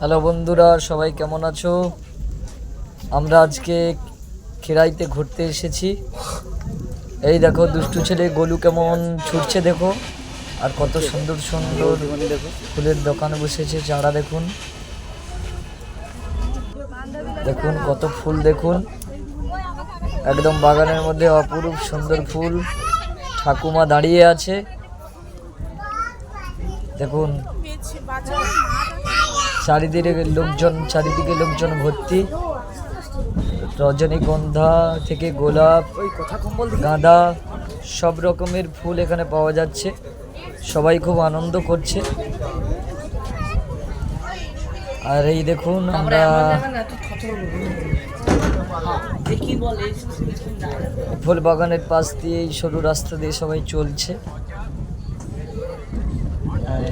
Hello বন্ধুরা, সবাই কেমন আছো? আমরা আজকে খেরাইতে ঘুরতে এসেছি। এই দেখো, দুষ্টু ছেলে গোলু কেমন ছুটছে দেখো। আর কত সুন্দর সুন্দর ফুলের দোকানে বসেছে চারা দেখুন। দেখুন, কত ফুল দেখুন। একদম বাগানের মধ্যে অপরূপ সুন্দর ফুল। ঠাকুমা দাঁড়িয়ে আছে। দেখুন। চারিদিকে লোকজন চারিদিকে লোকজন ভর্তি। রজনীগন্ধা থেকে গোলাপ গাঁদা সব রকমের ফুল এখানে পাওয়া যাচ্ছে। সবাই খুব আনন্দ করছে। আর এই দেখুন আমরা ফুল বাগানের পাশ দিয়ে এই সরু রাস্তা দিয়ে সবাই চলছে আর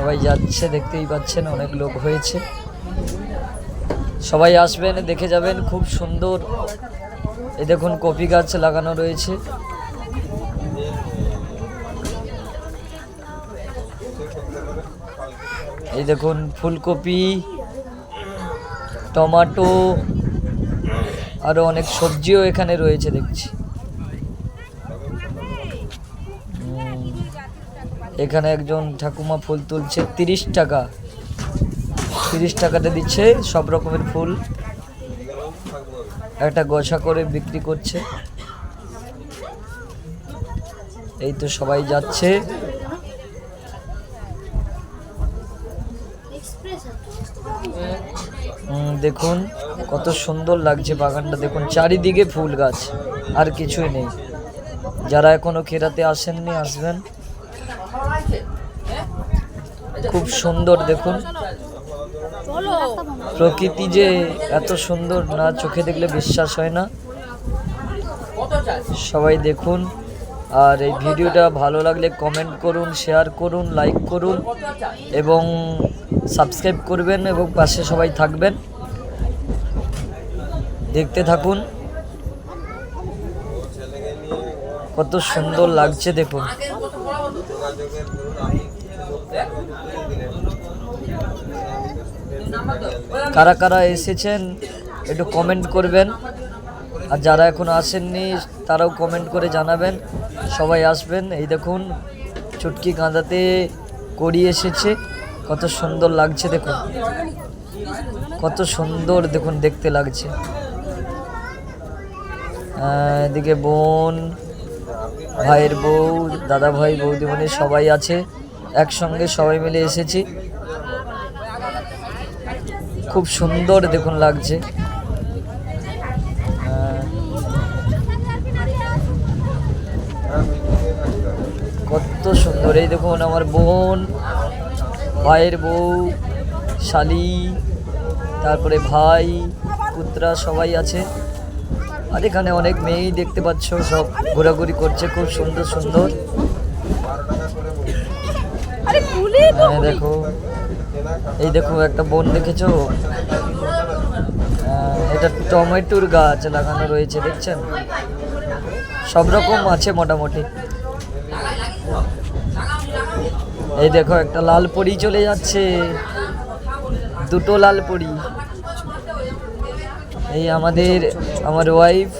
সবাই যাচ্ছে, দেখতেই পাচ্ছেন অনেক লোক হয়েছে। সবাই আসবেন, দেখে যাবেন, খুব সুন্দর। এ দেখুন কপি গাছ লাগানো রয়েছে। এই দেখুন ফুলকপি, টমাটো, আরও অনেক সবজিও এখানে রয়েছে দেখছি। এখানে একজন ঠাকুমা ফুল তুলছে, তিরিশ টাকা। তিরিশ টাকাতে দিচ্ছে, সব রকমের ফুল। একটা গোছা করে বিক্রি করছে। এই তো সবাই যাচ্ছে। দেখুন, কত সুন্দর লাগছে বাগানটা। দেখুন, চারিদিকে ফুল গাছ, আর কিছুই নেই। যারা এখনও খেরাতে আসেননি, আসবেন। খুব সুন্দর দেখুন। প্রকৃতি যে এত সুন্দর না চোখে দেখলে বিশ্বাস হয় না। সবাই দেখুন। আর এই ভিডিওটা ভালো লাগলে কমেন্ট করুন শেয়ার করুন লাইক করুন এবং সাবস্ক্রাইব করবেন এবং পাশে সবাই থাকবেন। দেখতে থাকুন। কত সুন্দর লাগছে দেখুন। কারা কারা এসেছেন, একটু কমেন্ট করবেন। আর যারা এখন আসেননি, তারাও কমেন্ট করে জানাবেন। সবাই আসবেন। এই দেখুন, চুটকি কাঁদাতে করি এসেছে। কত সুন্দর লাগছে, দেখুন। কত সুন্দর, দেখুন, দেখতে লাগছে। এদিকে বোন ভাইয়ের বউ, দাদা ভাই, বৌদি বৌদিমণি সবাই আছে। একসঙ্গে সবাই মিলে এসেছি। খুব সুন্দর দেখুন লাগছে। কত সুন্দর। এই দেখুন আমার বোন, ভাইয়ের বউ, শালি, তারপরে ভাই, পুত্রা সবাই আছে। আর এখানে অনেক মেয়েই দেখতে পাচ্ছ সব ঘোরাঘুরি করছে খুব সুন্দর সুন্দর। হ্যাঁ দেখো। এই দেখো একটা বোন দেখেছ? এটা টমেটোর গাছ লাগানো রয়েছে দেখছেন? সব রকম আছে মোটামুটি। এই দেখো একটা লাল পরি চলে যাচ্ছে। দুটো লাল পরি। এই আমাদের আমার ওয়াইফ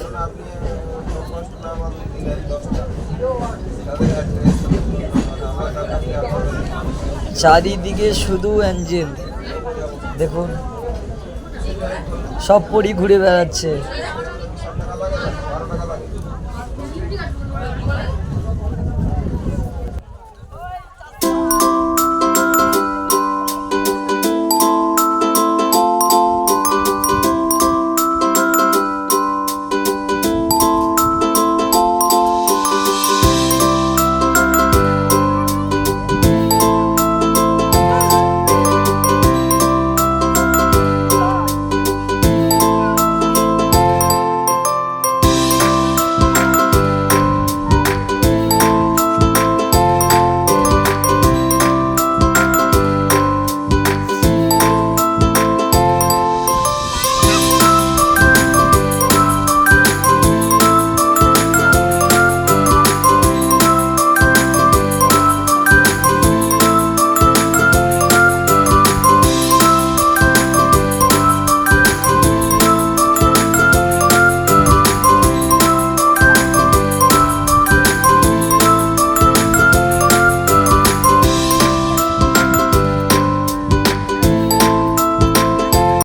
চারিদিকে শুধু অ্যাঞ্জেল দেখুন সব পরি ঘুরে বেড়াচ্ছে।